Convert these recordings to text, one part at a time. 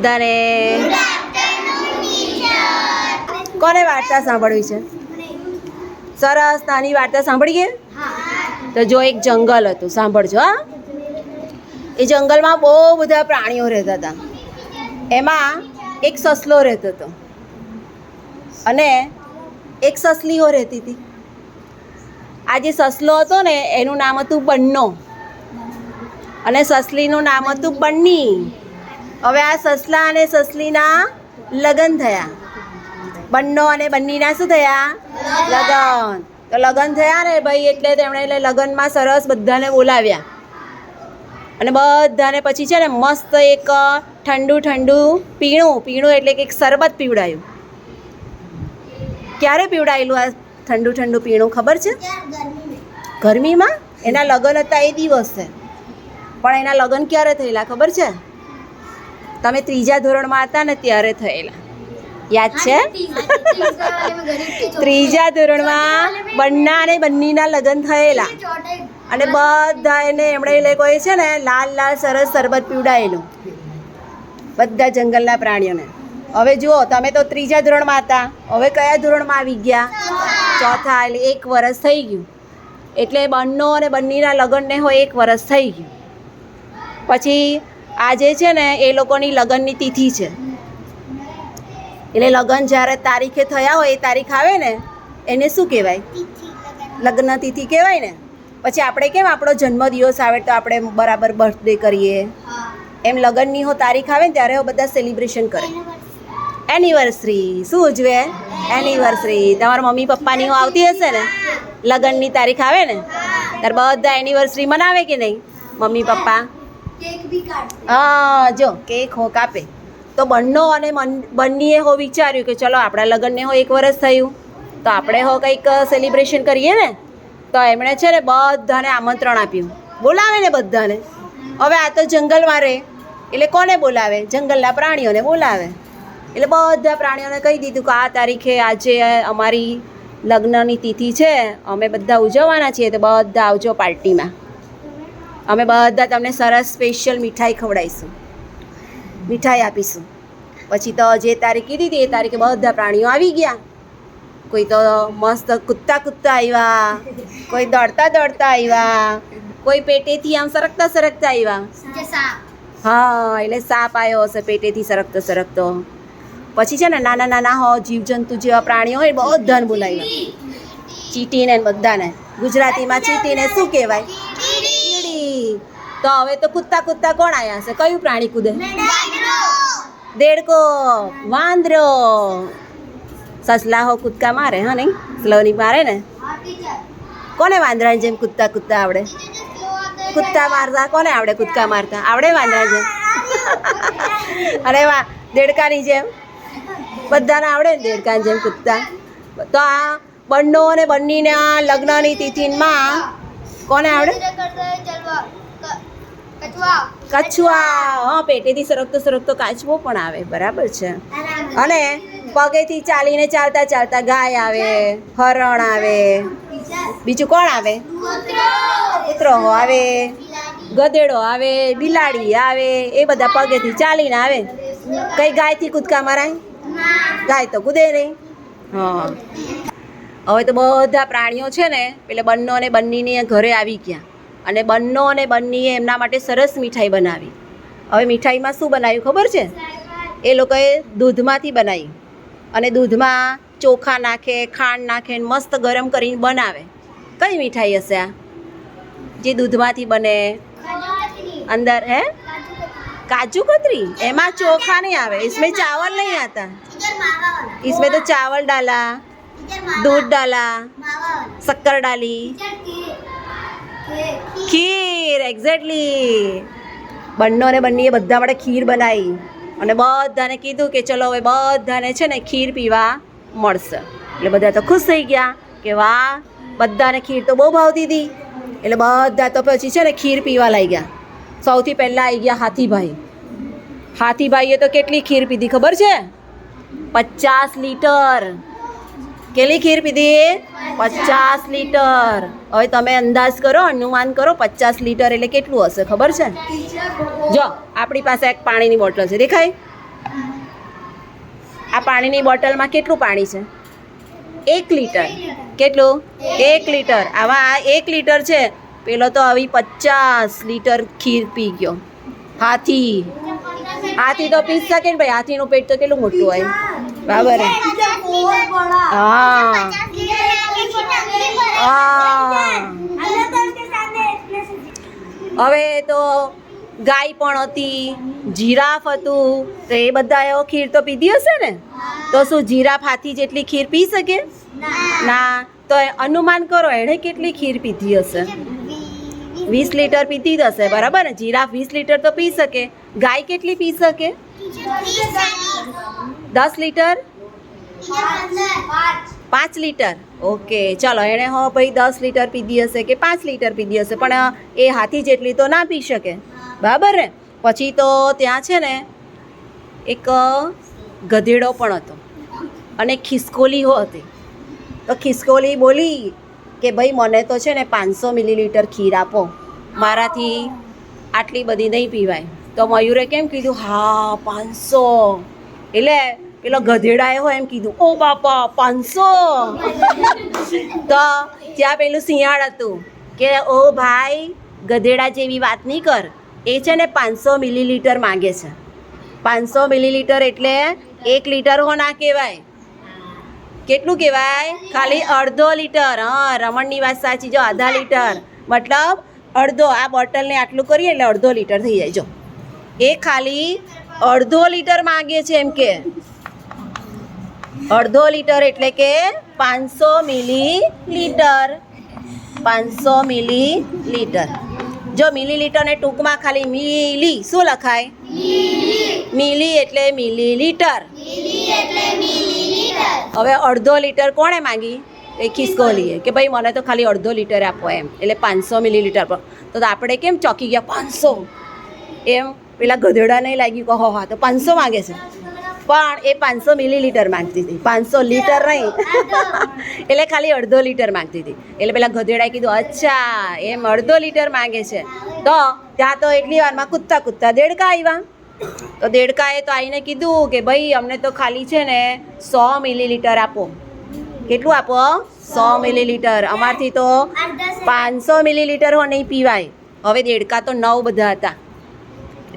બધાને કોને વાર્તા સાંભળવી છે? સરસ નાની વાર્તા સાંભળીએ તો જો એક જંગલ હતું, સાંભળજો, હા. એ જંગલમાં બહુ બધા પ્રાણીઓ રહેતા હતા. એમાં એક સસલો રહેતો હતો. અને એક સસલીઓ રહેતી હતી. આ જે સસલો હતો ને, એનું નામ હતું બન્નો. અને સસલીનું નામ હતું બન્ની. હવે આ સસલા અને સસલીના લગ્ન થયા. બંનો અને બંનીના શું થયા? લગ્ન. તો લગ્ન થયા ને ભાઈ, એટલે તેમણે એટલે લગ્નમાં સરસ બધાને બોલાવ્યા. અને બધાને પછી છે ને મસ્ત એક ઠંડુ ઠંડુ પીણું પીણું એટલે કે એક શરબત પીવડાયું. ક્યારે પીવડાયેલું આ ઠંડુ ઠંડુ પીણું, ખબર છે? ગરમીમાં. એના લગ્ન હતા એ દિવસે. પણ એના લગ્ન ક્યારે થયેલા, ખબર છે? તમે ત્રીજા ધોરણમાં હતા ને ત્યારે થયેલા. યાદ છે? ત્રીજા ધોરણમાં બંના અને બંનીના લગ્ન થયેલા. અને બધા એને એમણે એ લોકોએ છે ને લાલ લાલ સરસ શરબત પીવડાયેલું. બધા જંગલના પ્રાણીઓને. હવે જુઓ તમે તો ત્રીજા ધોરણમાં હતા. હવે કયા ધોરણમાં આવી ગયા? ચોથા. એટલે એક વરસ થઈ ગયું. એટલે બંનો અને બંનીના લગ્નને હોય એક વરસ થઈ ગયું. પછી આજે છે ને, એ લોકોની લગ્નની તિથિ છે. એટલે લગ્ન જ્યારે તારીખે થયા હોય, એ તારીખ આવે ને, એને શું કહેવાય? લગ્ન તિથિ કહેવાય ને? પછી આપણે કેમ આપણો જન્મદિવસ આવે તો આપણે બરાબર બર્થડે કરીએ? એમ લગ્નની હો તારીખ આવે ને, ત્યારે બધા સેલિબ્રેશન કરે. એનિવર્સરી શું ઉજવે? એનિવર્સરી તમારા મમ્મી પપ્પાની આવતી હશે ને? લગ્નની તારીખ આવે ને? ત્યારે બધા એનિવર્સરી મનાવે કે નહીં? Mummy papa? હા, જો, કેક હો કાપે. તો બંનો અને બંનીએ હો વિચાર્યું કે ચલો આપણા લગ્નને હો એક વર્ષ થયું. તો આપણે હો કંઈક સેલિબ્રેશન કરીએ ને? તો એમણે છે ને બધાને આમંત્રણ આપ્યું. બોલાવે ને બધાને. હવે આ તો જંગલમાં રહે એટલે કોને બોલાવે? જંગલના પ્રાણીઓને બોલાવે. એટલે બધા પ્રાણીઓને કહી દીધું કે આ તારીખે આજે અમારી લગ્નની તિથિ છે. અમે બધા ઉજવવાના છીએ. તો બધા આવજો પાર્ટીમાં. અમે બધા તમને સરસ સ્પેશિયલ મીઠાઈ ખવડાવીશું. મીઠાઈ આપીશું. પછી તો જે તારીખ કીધી હતી એ તારીખે બધા પ્રાણીઓ આવી ગયા. કોઈ તો મસ્ત કૂદતા કૂદતા આવ્યા કોઈ દોડતા દોડતા આવ્યા કોઈ પેટેથી આમ સરકતા સરકતા આવ્યા. હા એટલે સાપ આવ્યો હશે પેટેથી સરકતો સરકતો. પછી છે ને નાના નાના હો જીવજંતુ જેવા પ્રાણીઓ હોય બધાને બોલાવ્યા. ચીટીને બધાને. ગુજરાતીમાં ચીટીને શું કહેવાય? તો હવે તો કૂદતા કૂદતા કોણ આવ્યા હશે? કયું પ્રાણી કૂદે? દેડકો વાંદરો. સસલા હો કૂદકા મારે હા નહીં? સ્લોની મારે ને? કોને વાંદરાની જેમ કૂદતા કૂદતા આવડે? કૂદકા મારતા કોને આવડે કૂદકા મારતા? આવડે વાંદરા જેમ? અરે વાહ દેડકાની જેમ. બધાને આવડે ને દેડકાની જેમ કૂદતા? તો આ બંનો અને બંનીના લગ્નની તિથિમાં કોને આવડે? કછુઆ હા, પેટેથી સરકતો સરકતો કાચવો પણ આવે, બરાબર છે. અને પગેથી ચાલીને ચાલતા ચાલતા ગાય આવે, હરણ આવે. બીજું કોણ આવે? કૂતરો આવે, ગધેડો આવે, બિલાડી આવે, એ બધા પગેથી ચાલીને આવે. કઈ ગાયથી કૂદકા મરાય? ગાય તો કૂદે નહીં. હા. હવે તો બધા પ્રાણીઓ છે ને, પેલે બંનો અને બંનીની ઘરે આવી ગયા. અને બંનો અને બંનીએ એમના માટે સરસ મીઠાઈ બનાવી હવે મીઠાઈમાં શું બનાવ્યું ખબર છે એ લોકોએ દૂધમાંથી બનાવી અને દૂધમાં ચોખા નાખે ખાંડ નાખે ને મસ્ત ગરમ કરીને બનાવે કઈ મીઠાઈ હશે આ જે દૂધમાંથી બને અંદર હે કાજુ કતરી એમાં ચોખા નહીં આવે इसमें चावल नहीं आता इसमें तो चावल डाला दूध डाला शक्कर डाली ખીર એક્ઝેક્ટલી બંનો અને બંનીએ બધા માટે ખીર બનાવી અને બધાને કીધું કે ચલો હવે બધાને છે ને ખીર પીવા મળશે. એટલે બધા તો ખુશ થઈ ગયા કે વાહ, બધાને ખીર તો બહુ ભાવતી હતી. એટલે બધા તો પછી છે ને ખીર પીવા લાગી ગયા. સૌથી પહેલાં આવી ગયા હાથીભાઈ. હાથીભાઈએ તો કેટલી ખીર પીધી ખબર છે? પચાસ લીટર. કેટલી ખીર પીધી? પચાસ લીટર. હવે તમે અંદાજ કરો, અનુમાન કરો પચાસ લીટર એટલે કેટલું હશે, ખબર છે? જો, આપણી પાસે એક પાણીની બોટલ છે, દેખાય? આ પાણીની બોટલમાં કેટલું પાણી છે? એક લીટર. કેટલું? એક લીટર. આવા આ એક લીટર છે. પેલો તો આવી પચાસ લીટર ખીર પી ગયો. હાથી. હાથી તો પી શકે ને ભાઈ, હાથીનું પેટ તો કેટલું મોટું હોય? બરાબર હા. હા. હવે તો ગાય પણ હતી જીરાફ હતું તો એ બધા એવો ખીર તો પીધી હશે ને? તો શું જીરાફ હાથી જેટલી ખીર પી શકે? ના. તો અનુમાન કરો એણે કેટલી ખીર પીધી હશે? વીસ લીટર પીધી હશે બરાબર ને? જીરાફ વીસ લીટર તો પી શકે. ગાય કેટલી પી શકે? દસ લીટર? પાંચ. લીટર. ઓકે ચાલો એણે હો ભાઈ દસ લીટર પીધી હશે કે પાંચ લીટર પીધી હશે પણ એ હાથી જેટલી તો ના પી શકે. બરાબર ને? પછી તો ત્યાં છે ને એક ગધેડો પણ હતો અને ખિસકોલી હતી. તો ખિસકોલી બોલી કે ભાઈ મને તો છે ને પાંચસો મિલીલીટર ખીર આપો. મારાથી આટલી બધી નહીં પીવાય. તો મયુરે કેમ કીધું, હા, પાંચસો. એટલે પેલો ગધેડાએ હોય એમ કીધું, ઓ બાપા, પાંચસો. તો ત્યાં પેલું શિયાળ હતું કે, ઓ ભાઈ, ગધેડા જેવી વાત નહીં કર. એ છે ને પાંચસો મિલીલીટર માંગે છે. પાંચસો મિલીલીટર એટલે એક લીટર હો ના કહેવાય. કેટલું કહેવાય? ખાલી અડધો લીટર. હા રમણની વાત સાચી, જો, આધા લીટર. મતલબ અડધો, આ બોટલને આટલું કરીએ એટલે અડધો લીટર થઈ જાય, જો. એ ખાલી અડધો લીટર માગે છે એમ કે. અડધો લીટર એટલે કે પાંચસો મિલી લીટર પાંચસો મિલી લીટર જો મિલી લીટરને ટૂંકમાં ખાલી મિલી, શું લખાય? મિલી એટલે મિલી લીટર હવે અડધો લીટર કોણે માગી? એ ખિસકોલીએ કે ભાઈ મને તો ખાલી અડધો લીટર આપો એમ. એટલે પાંચસો મિલી લીટર પર તો આપણે કેમ ચોકી ગયા? પાંચસો. એમ પેલા ગધેડા નહીં લાગ્યું કે હો તો પાંચસો માગે છે. પણ એ પાંચસો મિલી લીટર માંગતી હતી. પાંચસો લીટર નહીં. એટલે ખાલી અડધો લીટર માગતી હતી. એટલે પેલા ગધેડાએ કીધું, અચ્છા, એમ અડધો લીટર માંગે છે. તો ત્યાં તો એટલી વારમાં કૂદતા કૂદતા દેડકા આવ્યા તો દેડકાએ તો આવીને કીધું કે, ભાઈ, અમને તો ખાલી છે ને સો મિલીલીટર આપો. કેટલું આપો? સો મિલીલીટર. અમારથી તો પાંચસો મિલીલીટર હો નહીં પીવાય. હવે દેડકા તો નવ બધા હતા.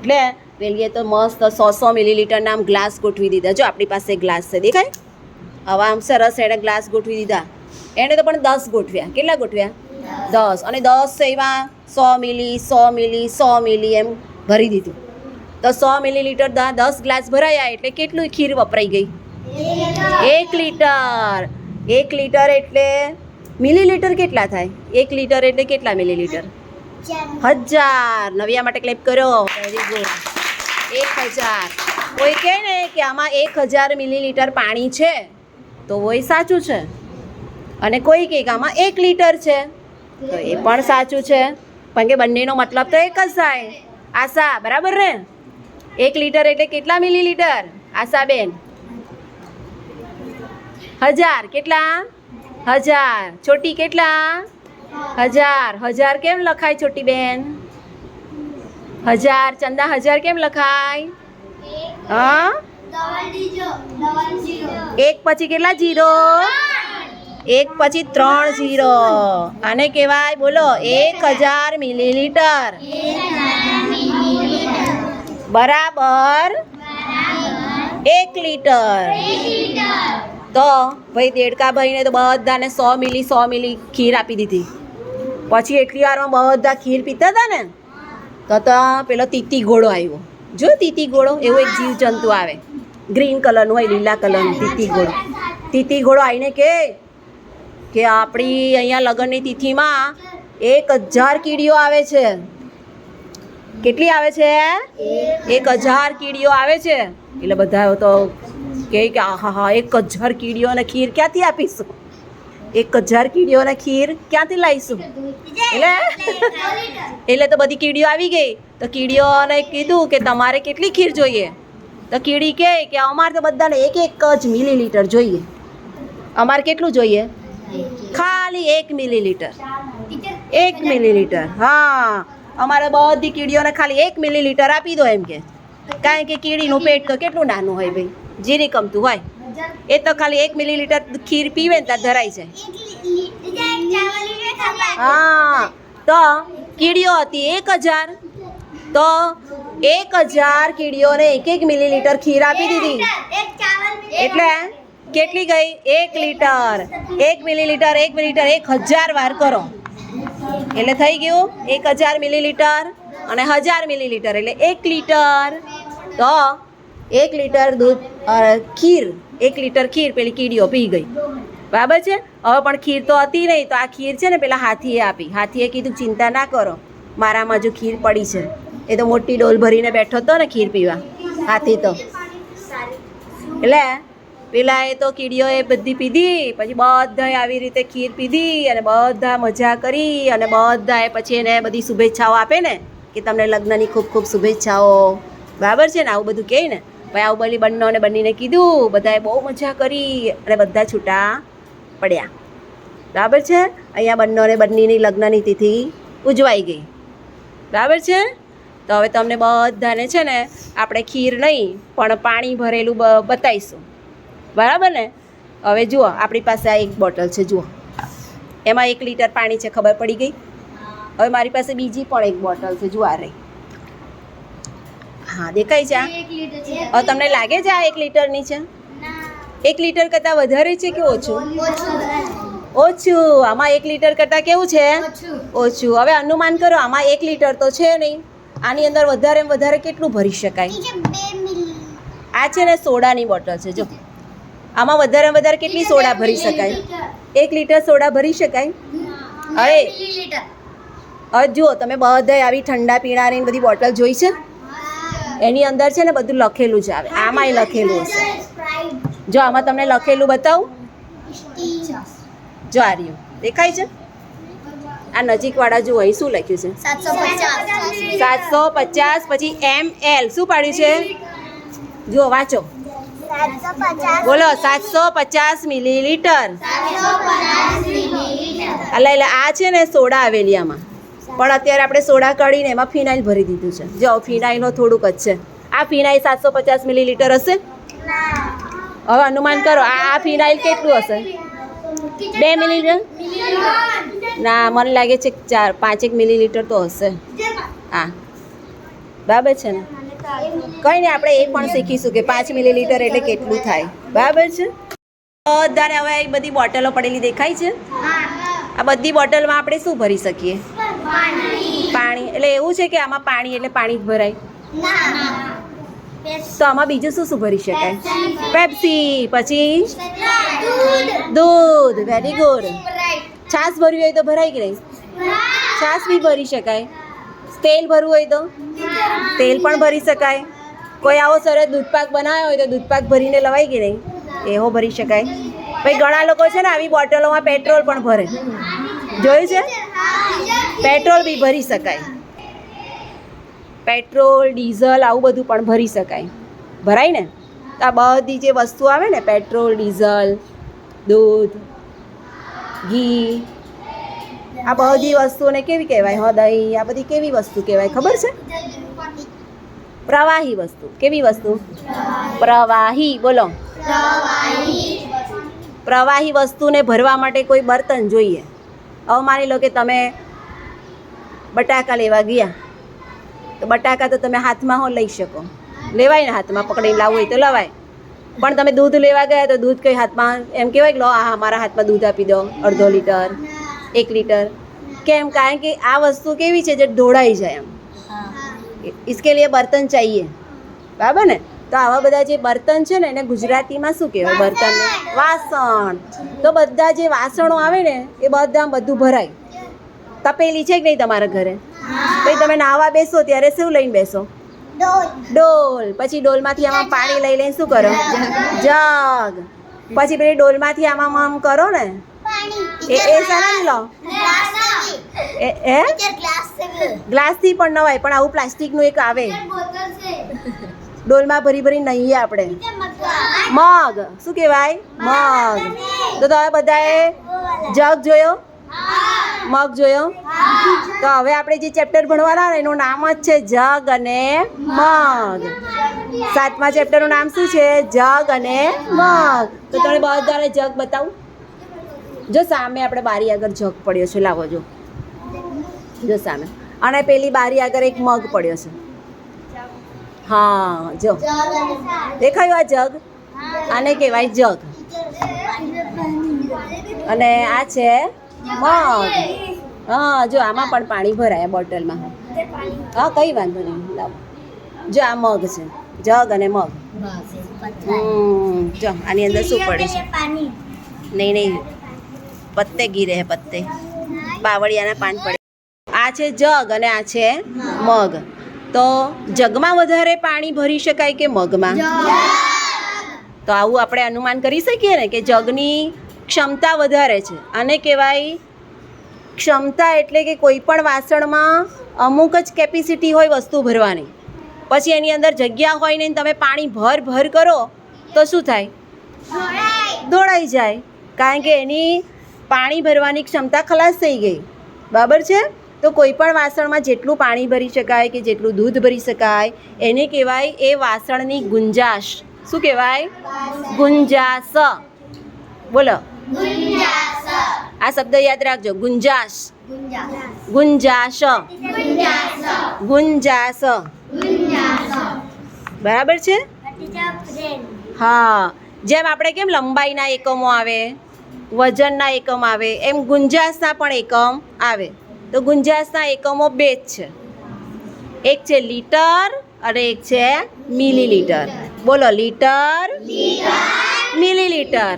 એટલે પેલીએ તો મસ્ત સો સો મિલીલીટરના આમ ગ્લાસ ગોઠવી દીધા. જો આપણી પાસે ગ્લાસ છે, દેખાય? હવે આમ સરસ એણે ગ્લાસ ગોઠવી દીધા. એણે તો પણ દસ ગોઠવ્યા. કેટલા ગોઠવ્યા? દસ. અને દસ એવા સો મિલી સો મિલી સો મિલી એમ ભરી દીધું. તો સો મિલીલીટર દસ ગ્લાસ ભરાયા એટલે કેટલું ખીર વપરાઈ ગઈ? એક લીટર. એક લીટર એટલે મિલીલીટર કેટલા થાય? એક લીટર એટલે કેટલા મિલીલીટર હજાર. નવિયા માટે ક્લેપ કર્યો. વેરી ગુડ એક હજાર. કોઈ કહે ને કે આમાં એક હજાર મિલીલીટર પાણી છે, તો એ સાચું છે. અને કોઈ કહે કે આમાં એક લીટર છે, તો એ પણ સાચું છે. પણ કે બંનેનો મતલબ તો એક જ થાય. આશા, બરાબર ને? એક લીટર એટલે કેટલા મિલીલીટર આશાબેન હજાર. કેટલા? હજાર. છોટી કેટલા? હજાર. હજાર કેમ લખાય છોટી બેન? હજાર. ચંદા હજાર કેમ લખાય? હા? એક પછી કેટલા જીરો એક પછી ત્રણ જીરો આને કહેવાય બોલો એક હજાર મિલીલીટર. બરાબર? એક લીટર. તો ભાઈ દેડકા ભાઈને તો બધાને સો મિલી સો મિલી ખીર આપી દીધી. પછી એટલી વારમાં બધા ખીર પીતા હતા ને, તો તો પેલો તીતી ઘોડો આવ્યો. જો તીતી ઘોડો, એવો એક જીવ જંતુ આવે. ગ્રીન કલરનું હોય, લીલા કલરનું તીતી ઘોડો. તીતી ઘોડો આવીને કે કે આપણી અહીંયા લગ્નની તિથિમાં એક હજાર કીડીઓ આવે છે. કેટલી આવે છે? એક હજાર કીડીઓ આવે છે. એટલે બધા તો કે આહા હા એક હજાર કીડીઓને ખીર ક્યાંથી આપીશું? એક હજાર કીડીઓને ખીર ક્યાંથી લાવીશું એટલે? એટલે તો બધી કીડીઓ આવી ગઈ. તો કીડીઓને કીધું કે તમારે કેટલી ખીર જોઈએ? તો કીડી કહે કે અમારે તો બધાને એક એક જ મિલીલીટર જોઈએ. અમારે કેટલું જોઈએ? ખાલી એક મિલીલીટર. એક મિલીલીટર. હા. અમારે બધી કીડીઓને ખાલી એક મિલીલીટર આપી દો એમ કે. કારણ કે કીડીનું પેટ તો કેટલું નાનું હોય ભાઈ? જીરી કમતું હોય. એ તો ખાલી એક મિલીલીટર ખીર પીવે ને ત્યાં ધરાઈ છે. હા, તો કીડીઓ હતી એક હજાર, તો એક હજાર કીડીઓને એક એક મિલીલીટર ખીર આપી દીધી. એટલે કેટલી ગઈ? એક લીટર. એક મિલીલીટર એક મિલીલીટર, એક હજાર વાર કરો. એટલે થઈ ગયું એક હજાર મિલીલીટર અને હજાર મિલીલીટર. એટલે એક લીટર. તો એક લીટર દૂધ ખીર. એક લીટર ખીર, પેલી કીડીઓ પી ગઈ. બરાબર છે? હવે પણ ખીર તો હતી નહીં, તો આ ખીર છે ને પેલા હાથીએ આપી. હાથીએ કીધું, ચિંતા ના કરો, મારામાં જો ખીર પડી છે. એ તો મોટી ડોલ ભરીને બેઠો હતો ને ખીર પીવા. હાથી તો. એટલે પેલા એ તો કીડીઓએ બધી પીધી, પછી બધાએ આવી રીતે ખીર પીધી અને બધા મજા કરી અને બધાએ પછી એને બધી શુભેચ્છાઓ આપે ને, કે તમને લગ્નની ખૂબ ખૂબ શુભેચ્છાઓ. બરાબર છે ને? આવું બધું કહે ને? ભાઈ આવું બધી બંનોને બંનેને કીધું, બધાએ બહુ મજા કરી અને બધા છૂટા પડ્યા. બરાબર છે? અહીંયા બંનોને બંનેની લગ્નની તિથિ ઉજવાઈ ગઈ. બરાબર છે? તો હવે તમને બધાને છે ને આપણે ખીર નહીં, પણ પાણી ભરેલું બતાવીશું. બરાબર ને? હવે જુઓ, આપણી પાસે આ એક બોટલ છે, જુઓ. એમાં એક લીટર પાણી છે, ખબર પડી ગઈ? હવે મારી પાસે બીજી પણ એક બોટલ છે, જુઓ રહી. હા દેખાય છે આ? તમને લાગે છે આ એક લીટરની છે? એક લીટર કરતાં વધારે છે કે ઓછું? ઓછું આમાં એક લીટર કરતાં કેવું છે? ઓછું. હવે અનુમાન કરો આમાં એક લીટર તો છે નહીં. આની અંદર વધારે વધારે કેટલું ભરી શકાય? આ છે ને સોડાની બોટલ છે જો. આમાં વધારે વધારે કેટલી સોડા ભરી શકાય? એક લીટર સોડા ભરી શકાય? હવે હવે જુઓ તમે બધાય આવી ઠંડા પીણાની બધી બોટલ જોઈ છે? એની અંદર છે ને બધું લખેલું જ આવે. આમાંય લખેલું હશે. જો આમાં તમને લખેલું બતાવું. જો આ રહ્યું. દેખાય છે? આ નજીકવાળા જુઓ અહીં શું લખ્યું છે? સાતસો પચાસ પછી એમ એલ. શું પાડ્યું છે? જુઓ વાંચો. બોલો સાતસો પચાસ મિલીલીટર. એટલે એટલે આ છે ને સોડા આવેલી આમાં પણ અત્યારે આપણે સોડા કાઢીને એમાં ફિનાઇલ ભરી દીધું છે. જો ફિનાઇલનો થોડુંક જ છે. આ ફિનાઇલ સાતસો પચાસ મિલીલીટર હશે? હવે અનુમાન કરો આ ફિનાઇલ કેટલું હશે? બે મિલીલીટર? ના મને લાગે છે ચાર પાંચેક મિલીલીટર તો હશે. હા. બરાબર છે ને? કંઈ નહીં આપણે એ પણ શીખીશું કે પાંચ મિલીલીટર એટલે કેટલું થાય. બરાબર છે? બધાને હવે એ બધી બોટલો પડેલી દેખાય છે? આ બધી બોટલમાં આપણે શું ભરી શકીએ? પાણી. એટલે એવું છે કે આમાં પાણી એટલે પાણી જ ભરાય? તો આમાં બીજું શું શું ભરી શકાય? પેપ્સી. પછી? દૂધ. વેરી ગુડ છાશ ભરવી હોય તો ભરાય કે નહીં? છાશ બી ભરી શકાય. તેલ ભરવું હોય તો? તેલ પણ ભરી શકાય. કોઈ આવો સરસ દૂધપાક બનાવ્યો હોય તો દૂધપાક ભરીને લવાય કે નહીં? એવો ભરી શકાય. ભાઈ ઘણા લોકો છે ને આવી બોટલોમાં પેટ્રોલ પણ ભરે. જોયું છે? પેટ્રોલ બી ભરી શકાય. પેટ્રોલ, ડીઝલ આવું બધું પણ ભરી શકાય. ભરાય ને? તો આ બધી જે વસ્તુ આવે ને, પેટ્રોલ, ડીઝલ, દૂધ, ઘી, આ બધી વસ્તુઓને કેવી કહેવાય? હો દહીં આ બધી કેવી વસ્તુ કહેવાય? ખબર છે? પ્રવાહી વસ્તુ. કેવી વસ્તુ? પ્રવાહી. બોલો. પ્રવાહી વસ્તુને ભરવા માટે કોઈ બર્તન જોઈએ. હવે માની લો કે તમે બટાકા લેવા ગયા. તો બટાકા તો તમે હાથમાં હો લઈ શકો. લેવાય ને હાથમાં પકડીને લાવવું હોય તો લવાય. પણ તમે દૂધ લેવા ગયા તો દૂધ કંઈ હાથમાં એમ કહેવાય કે લો આ મારા હાથમાં દૂધ આપી દો અડધો લીટર એક લીટર. કેમ? કારણ કે આ વસ્તુ કેવી છે જે ઢોળાઈ જાય એમ. ઇસકે લીએ બર્તન ચાહીએ બરાબર ને? તો આવા બધા જે બર્તન છે ને એને ગુજરાતીમાં શું કહેવાય? બર્તન વાસણ. તો બધા જે વાસણો આવે ને એ બધા બધું ભરાય. તપેલી છે કે નહીં તમારા ઘરે? પછી તમે નાવા બેસો ત્યારે શું લઈને બેસો? ડોલ. પછી ડોલમાંથી આમાં પાણી લઈ લઈને શું કરો? જગ. પછી પેલી ડોલમાંથી આમાં આમ કરો ને? એ એ સારા લો. એ એ ગ્લાસથી પણ નવાય પણ આવું પ્લાસ્ટિકનું એક આવે. ડોલમાં ભરી ભરી નહીં આપણે. મગ. શું કહેવાય? મગ. તો તમે બધાએ જગ જોયો? મગ જોયો? તો હવે આપણે જે ચેપ્ટર ભણવાના એનું નામ જ છે જગ અને મગ. સાતમા ચેપ્ટરનું નામ શું છે? જગ અને મગ. તો તમે બધાને જગ બતાવું. જો સામે આપણે બારી આગળ જગ પડ્યો છે, લાવો જો. જો સામે. અને પેલી બારી આગળ એક મગ પડ્યો છે. હા, જો. દેખાયું આ જગ? આને કહેવાય જગ. અને આ છે મગ હા જો આમાં પણ પાણી ભરાય બોટલમાં. હા કંઈ વાંધો નહીં લાવો. જો આ મગ છે જગ અને મગ. હમ જો આની અંદર શું પડે છે? નહીં નહીં પત્તે ગીરે હે પત્તે. બાવળિયાના પાન પડે. આ છે જગ અને આ છે મગ. તો જગમાં વધારે પાણી ભરી શકાય કે મગમાં? તો આવું આપણે અનુમાન કરી શકીએ ને કે જગની ક્ષમતા વધારે છે. આને કહેવાય ક્ષમતા એટલે કે કોઈ પણ વાસણમાં અમુક જ કેપેસિટી હોય વસ્તુ ભરવાની. પછી એની અંદર જગ્યા હોય ને તમે પાણી ભર ભર કરો, તો શું થાય? દોડાઈ જાય. કારણ કે એની પાણી ભરવાની ક્ષમતા ખલાસ થઈ ગઈ. બરાબર છે? તો કોઈ પણ વાસણમાં જેટલું પાણી ભરી શકાય કે જેટલું દૂધ ભરી શકાય, એને કહેવાય એ વાસણની ગુંજાશ. શું કહેવાય? ગુંજાશ. બોલો. આ શબ્દ યાદ રાખજો. ગુંજાશ. ગુંજાશ. ગુંજાશ. બરાબર છે? હા. જેમ આપણે કેમ લંબાઈના એકમો આવે વજનના એકમ આવે એમ ગુંજાશના પણ એકમ આવે. તો ગુંજાશના એકમો બે જ છે. એક છે લીટર અને એક છે મિલીલીટર. બોલો, લીટર? મિલીલીટર.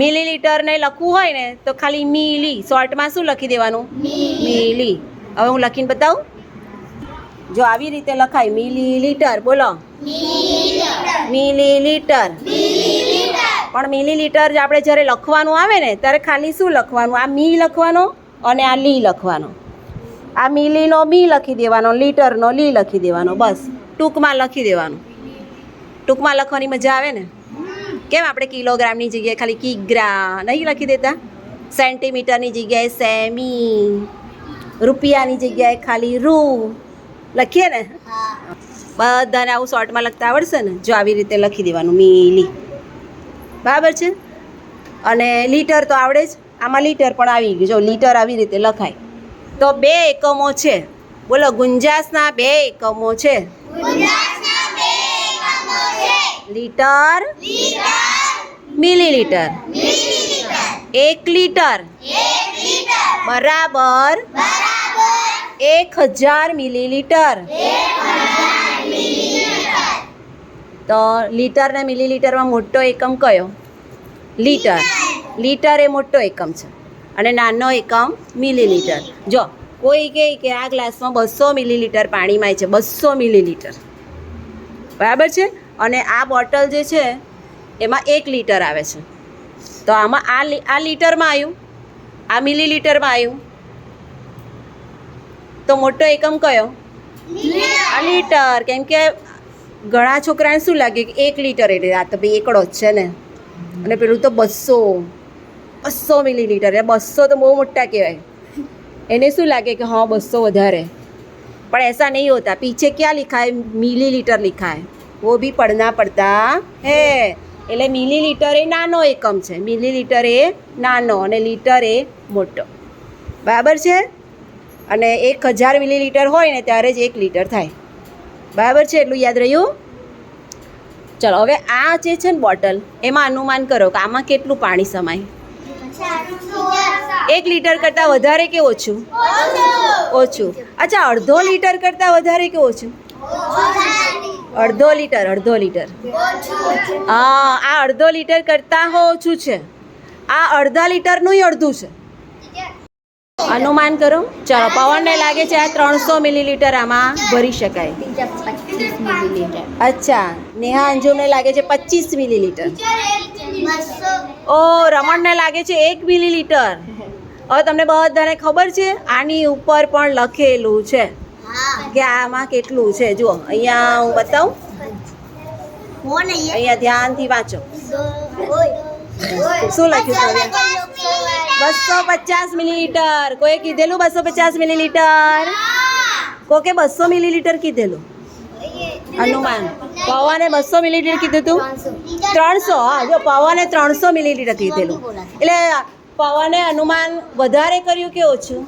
મિલીલીટરને લખવું હોય ને, તો ખાલી મિલી. શોર્ટમાં શું લખી દેવાનું? મિલી. હવે હું લખીને બતાવું. જો આવી રીતે લખાય, મિલીલીટર, બોલો. મિલીલીટર. પણ મિલીલીટર આપણે જ્યારે લખવાનું આવે ને, ત્યારે ખાલી શું લખવાનું? આ મી લખવાનો અને આ લી લખવાનો. આ મિલીનો મી લખી દેવાનો, લીટરનો લી લખી દેવાનો, બસ. ટૂંકમાં લખી દેવાનું. ટૂંકમાં લખવાની મજા આવે ને? કેમ આપણે કિલોગ્રામની જગ્યાએ ખાલી કિગ્રા નહીં લખી દેતા? સેન્ટીમીટરની જગ્યાએ સેમી, રૂપિયાની જગ્યાએ ખાલી રૂ. લખીએ ને? બધાને આવું શોર્ટમાં લખતા આવડશે ને? જો આવી રીતે લખી દેવાનું, મીલી. બરાબર છે? અને લીટર તો આવડે જ. આમાં લીટર પણ આવી ગયું. જો લીટર આવી રીતે લખાય. તો બે એકમો છે. બોલો ગુંજાસના બે એકમો છે. Litre millilitre. એક લીટર. બરાબર. એક હજાર મિલીલીટર. તો લીટર ને મિલીલીટરમાં મોટો એકમ કયો? લીટર. લીટર એ મોટો એકમ છે. અને નાનો એકમ મિલીલીટર. જો કોઈ કહે કે આ ગ્લાસમાં બસો મિલીલીટર પાણીમાં છે બસો મિલીલીટર. બરાબર છે? અને આ બોટલ જે છે એમાં એક લીટર આવે છે. તો આમાં આ લી- આ લીટરમાં આવ્યું આ મિલીલીટરમાં આવ્યું તો મોટો એકમ કયો? આ લીટર. કેમ કે ઘણા છોકરાને શું લાગે કે એક લીટર એટલે આ તો ભાઈ એકડો જ છે ને? અને પેલું તો બસો. બસો મિલીલીટર એ બસો તો બહુ મોટા કહેવાય. એને શું લાગે કે હા, બસો વધારે? પણ એસા નહીં હોતા. પીછે ક્યાં લિખાય? મિલીલીટર લિખાય. વો બી પડના પડતા હે. એટલે મિલી મિલીલીટર એ નાનો એકમ છે. મિલી મિલીલીટર એ નાનો અને લીટર એ મોટો. બરાબર છે? અને એક હજાર મિલી મિલીલીટર હોય ને ત્યારે જ એક લીટર થાય. બરાબર છે? એટલું યાદ રહ્યું? ચલો, હવે આ જે છે ને બોટલ, એમાં અનુમાન કરો કે આમાં કેટલું પાણી સમાય? એક લીટર કરતાં વધારે કે ઓછું? ઓછું. અચ્છા, અડધો લીટર કરતાં વધારે કે ઓછું? અડધો લીટર અડધો લીટર. હા, આ અડધો લીટર કરતાં હો ઓછું છે. આ અડધા લીટરનું અડધું છે. અનુમાન કરો. ચાલો, પવનને લાગે છે આ ત્રણસો મિલીલીટર આમાં ભરી શકાય. અચ્છા, નેહા અંજુમને લાગે છે પચીસ મિલીલીટર. ઓ, રમણને લાગે છે એક મિલીલીટર. હવે તમને બધાને ખબર છે, આની ઉપર પણ લખેલું છે કે આમાં કેટલું છે. જુઓ, અહીંયા હું બતાવું. અહીંયા ધ્યાનથી વાંચો. શું લખ્યું બસો પચાસ મિલીલીટર. કોઈ કીધેલું બસો પચાસ મિલીલીટર? કોકે બસો મિલીલીટર કીધેલું? હનુમાન. પૌવાને બસો મિલીલીટર કીધું તું? ત્રણસો. હા, જો પૌવાને ત્રણસો મિલીલીટર કીધેલું. એટલે પૌવાને હનુમાન વધારે કર્યું કે ઓછું?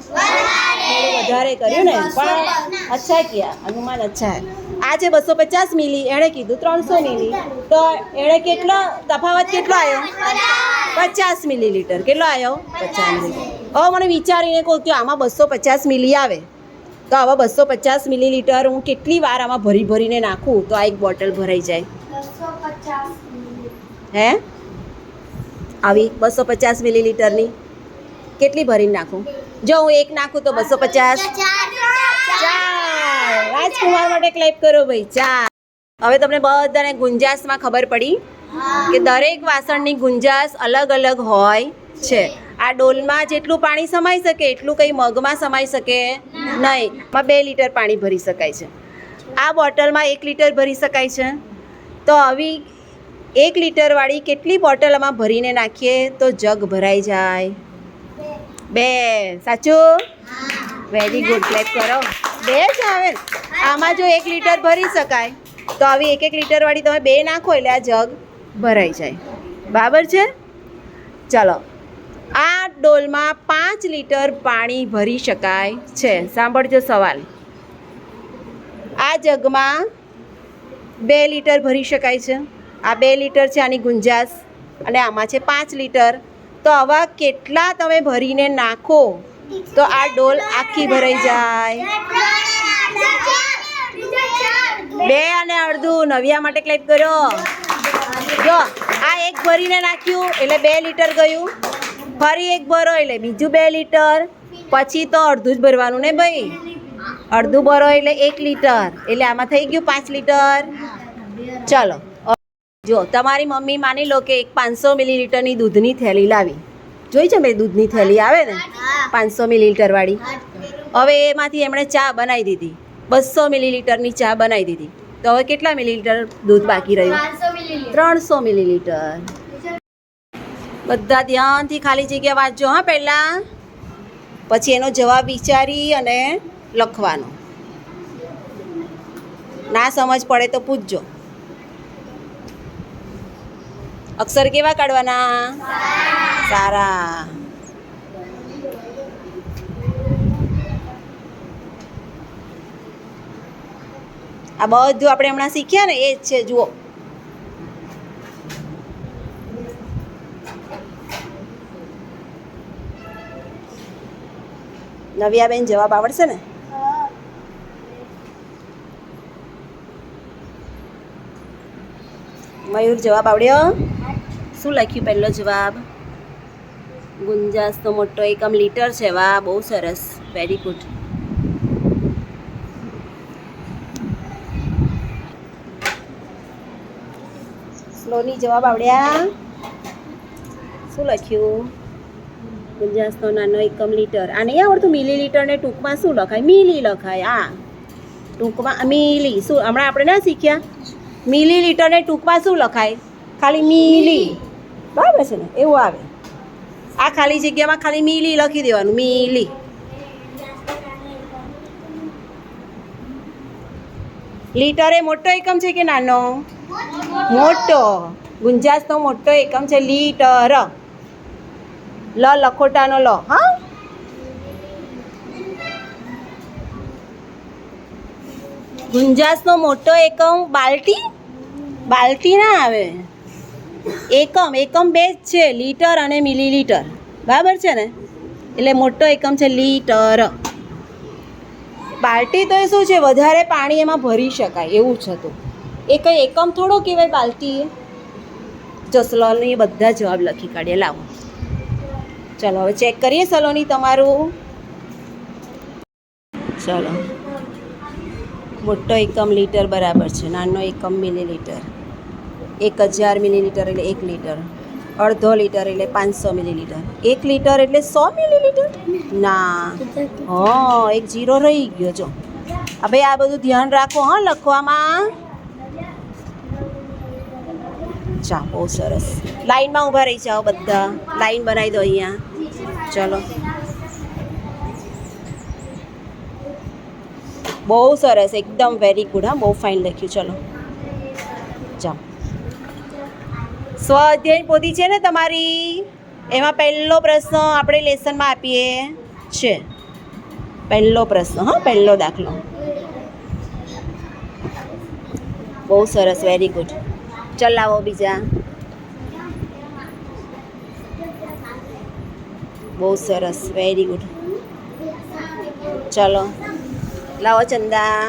વધારે કર્યું ને? પણ અચ્છા ક્યાં. હનુમાન અચ્છા. આજે બસો પચાસ મિલી એણે કીધું ત્રણસો મિલી તો એણે કેટલો તફાવત કેટલો આવ્યો પચાસ મિલીલીટર કેટલો આવ્યો પચાસ મિલી હવે મને વિચારીને કહું કે આમાં બસો પચાસ મિલી આવે. તો આવા બસો પચાસ મિલીલીટર હું કેટલી વાર આમાં ભરી ભરીને નાખું તો આ એક બોટલ ભરાઈ જાય. હે? આવી બસો પચાસ મિલીલીટરની કેટલી ભરીને નાખું? જો હું એક નાખું તો બસો પચાસ. ચાર રાજકુમાર માટે ક્લેપ કરો ભાઈ ચાર. હવે તમને બધાને ગુંજાશમાં ખબર પડી કે દરેક વાસણની ગુંજાશ અલગ અલગ હોય. છે. આ ડોલમાં જેટલું પાણી સમાઈ શકે, એટલું કંઈ મગમાં સમાઈ શકે નહીં. એમાં બે લીટર પાણી ભરી શકાય છે. આ બોટલમાં એક લીટર ભરી શકાય છે. તો આવી એક લીટરવાળી કેટલી બોટલ આમાં ભરીને નાખીએ તો જગ ભરાઈ જાય. બે. સાચું? વેરી ગુડ ક્લેપ કરો. બે જ આવે. આમાં જો એક લીટર ભરી શકાય, તો આવી એક એક લીટરવાળી તમે બે નાખો એટલે આ જગ ભરાઈ જાય. બરાબર છે? ચલો. આ ડોલમાં પાંચ લીટર પાણી ભરી શકાય છે. સાંભળજો સવાલ. આ જગમાં બે લીટર ભરી શકાય છે. આ બે લીટર છે આની ગુંજાશ અને આમાં છે પાંચ લીટર. તો આવા કેટલા તમે ભરીને નાખો તો આ ડોલ આખી ભરાઈ જાય. બે અને અડધું. નવિયા માટે ક્લેપ કરો જો, આ એક ભરીને નાખ્યું, એટલે બે લીટર ગયું. ફરી એક ભરો એટલે બીજું બે લીટર પછી તો અડધું જ ભરવાનું ને ભાઈ? અડધું ભરો એટલે એક લીટર એટલે આમાં થઈ ગયું પાંચ લીટર. ચલો જો તમારી મમ્મી માની લો કે એક પાંચસો મિલીલીટરની દૂધની થેલી લાવી. જોઈ છે મેં દૂધની થેલી આવે ને? પાંચસો મિલીલીટરવાળી. હવે એમાંથી એમણે ચા બનાવી દીધી. બસો મિલીલીટરની ચા બનાવી દીધી. તો હવે કેટલા મિલીલીટર દૂધ બાકી રહ્યું? ત્રણસો મિલીલીટર. બધા ધ્યાનથી ખાલી જગ્યા વાંચજો, હા, પહેલાં. પછી એનો જવાબ વિચારી અને લખવાનો. ના સમજ પડે તો પૂછજો. અક્ષર કેવા કાઢવાના? સારા. આ બધું આપણે હમણાં શીખ્યા ને, એ જ છે, જુઓ. નવ્યાબેન જવાબ આવડશે ને? મયુર જવાબ આવડ્યો? શું લખ્યું પહેલો જવાબ? ગુંજાસનો મોટો એકમ લીટર છે, વાહ, બહુ સરસ વેરી ગુડ સ્લોની જવાબ આવડ્યા? શું લખ્યું? ગુંજાસનો નાનો એકમ લીટર. આ નહીં આવડતું મિલી લીટરને ટૂંકમાં શું લખાય? મિલી લખાય આ ટૂંકમાં મિલી. શું હમણાં આપણે ના શીખ્યા? મિલી લીટરને ટૂંકમાં શું લખાય? ખાલી મિલી. બરાબર છે ને? એવું આવે. આ ખાલી જગ્યામાં ખાલી મિલી લખી દેવાનું મિલી. લીટર એ મોટો એકમ છે કે નાનો? મોટો. ગુંજાસનો મોટો એકમ છે લીટર. લ, લખોટાનો લ, હા? ગુંજાસનો મોટો એકમ બાલટી? બાલટી ના આવે. એકમ એકમ બે જ છે, લીટર અને મિલીલીટર. બરાબર છે ને? એટલે મોટો એકમ છે લીટર. બાલટી તો એ શું છે, વધારે પાણી એમાં ભરી શકાય, એવું છે તો એ કંઈ એકમ થોડો કહેવાય બાલટી જસલોલની બધા જવાબ લખી કાઢીએ લાવો. ચલો, હવે ચેક કરીએ સલોની તમારું. ચલો. મોટો એકમ લીટર બરાબર છે, નાનો એકમ મિલીલીટર. એક હજાર મિલીલીટર એટલે એક લીટર. અડધો લીટર એટલે પાંચસો મિલીલીટર. એક લીટર એટલે સો મિલીલીટર? ના. હા, એક જીરો રહી ગયો, જો. હવે આ બધું ધ્યાન રાખો, હા, લખવામાં. ચા, બહુ સરસ. લાઈનમાં ઊભા રહી જાઓ બધા. લાઈન બનાવી દો અહીંયા. ચલો. બહુ સરસ, એકદમ વેરી ગુડ હા. બહુ ફાઇન લખ્યું. ચલો. જાઓ. સ્વાધ્યાય પોતી છે ને તમારી? એમાં પહેલો પ્રશ્ન આપણે લેસનમાં આપીએ. છે. પહેલો પ્રશ્ન, હા, પહેલો દાખલો. બહુ સરસ વેરી ગુડ ચલાવો બીજા. બહુ સરસ વેરી ગુડ ચલો, લાવો ચંદા.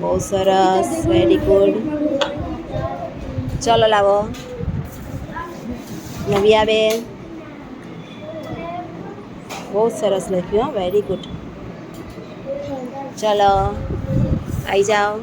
બહુ સરસ વેરી ગુડ ચલો, લાવો. નવ્યાબેન બહુ સરસ લખ્યું વેરી ગુડ ચલો આવી જાઓ.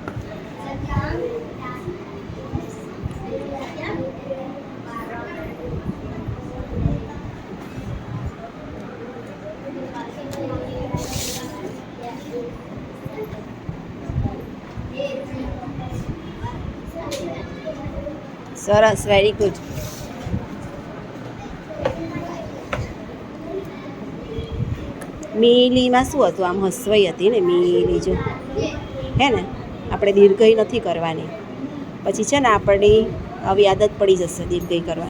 સરસ વેરી ગુડ મીલીમાં શું હતું? આમ હસવાઈ હતી ને મીલી જો. હે ને? આપણે દીર્ઘઈ નથી કરવાની. પછી છે ને, આપણી આવી આદત પડી જશે દીર્ઘઈ કરવાની.